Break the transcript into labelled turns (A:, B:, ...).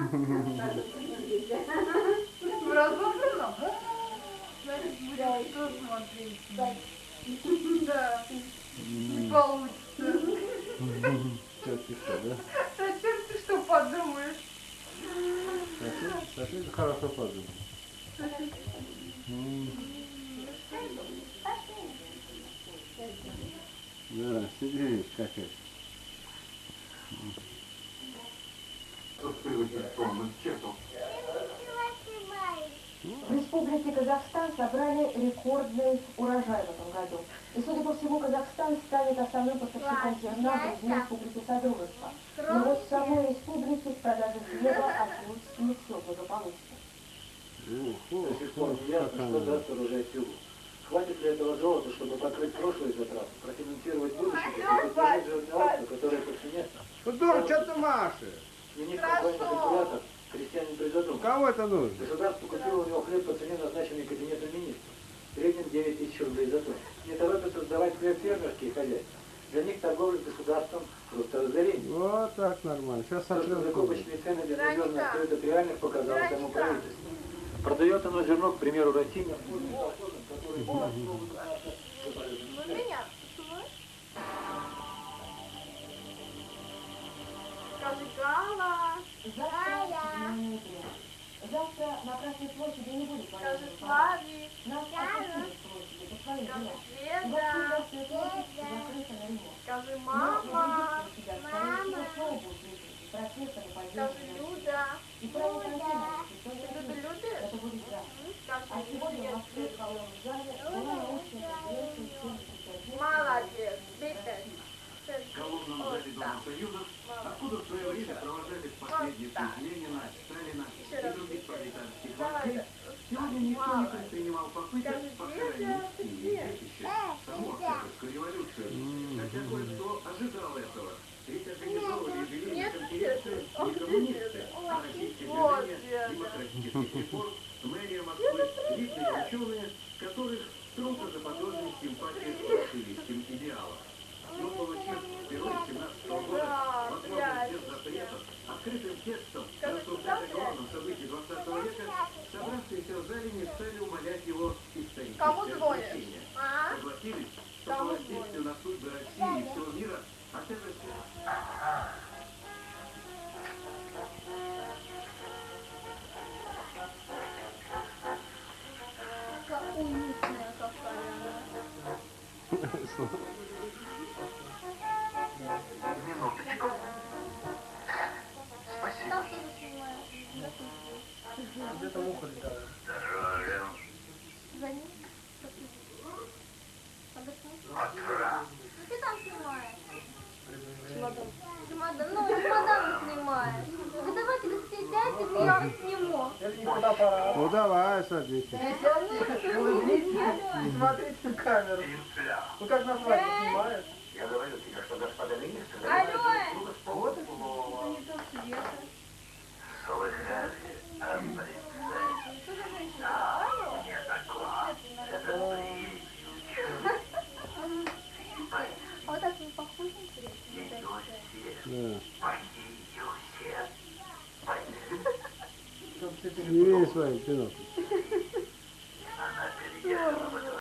A: В разобранном? Значит, будем что смотреть? Да. Не получится.
B: Черти что, да?
A: Зачем ты что подумаешь?
B: Сосед, сосед хорошо подумал. М, Да, сидишь, какая.
C: В Республике Казахстан собрали рекордный урожай в этом году. И, судя по всему, Казахстан станет основным поставщиком зерна в Республики Содружества. Но вот в самой республике в продаже хлеба отнюдь не все благополучно.
D: До сих пор не ясно, что даст урожай Тюгу. Хватит ли этого золота, чтобы покрыть прошлые затраты, профинансировать будущее и поддержать животноводство, которое по цене
B: Ну, дура, что ты машешь?
D: Сменив компанию калькулятор, крестьянин призадумался.
B: Кому это нужно?
D: Государство купило у него хлеб по цене, назначенной кабинетом министров. В среднем 9 тысяч рублей за тонну. Не торопятся сдавать хлеб фермерские хозяйства. Для них торговля с государством просто разорение.
B: Вот так нормально. Сейчас
D: То, что
B: сотрем
D: закупочные цены безнадежно от реальных, показало тому правительство. Продает оно зерно, к примеру, России, который
A: Скажи, Гала.
C: Завтра на Красной площади не будет
A: Скажи,
C: военных парадов.
A: Слави.
C: Нас отпустили с площади по своим
A: Скажи,
C: делам. Вообще. Красная площадь закрыта на ремонт.
A: Скажи, мама.
C: будут выступить протесты,
A: Скажи. Люда.
C: И никто
A: Люда
C: не
A: любишь?
C: Это будет завтра. А сегодня в. Москве в колонном зале была научная конференция
A: Молодец. Видишь?
E: В колонном зале Дома Союзов, путь Ленина, Сталина и других пролетарских вождей, сегодня никто не предпринимал попыток похоронить и детище саму Октябрьскую революцию. Хотя кое-кто ожидал этого. Ведь организовывали юбилейную конференцию не коммунисты, а российское движение демократических реформ, мэрия Москвы, видные ученые, которых трудно заподозрить симпатии событии 20 века, собравшиеся в зале не стали умолять его историческое значение.
A: А?
E: Согласились, что по воздействию на судьбы России и всего мира окажется
A: Умница какая. Звони.
F: Ты там снимаешь? Чемодан. Ну, чемодан снимаешь. Ну, давайте сядьте, и я сниму.
B: Ну давай, садитесь.
G: Смотрите в камеру. Ну как на свадьбе снимают?
D: Я говорю тебе, что господа министры
F: Алло!
D: вот. Это
F: А вот так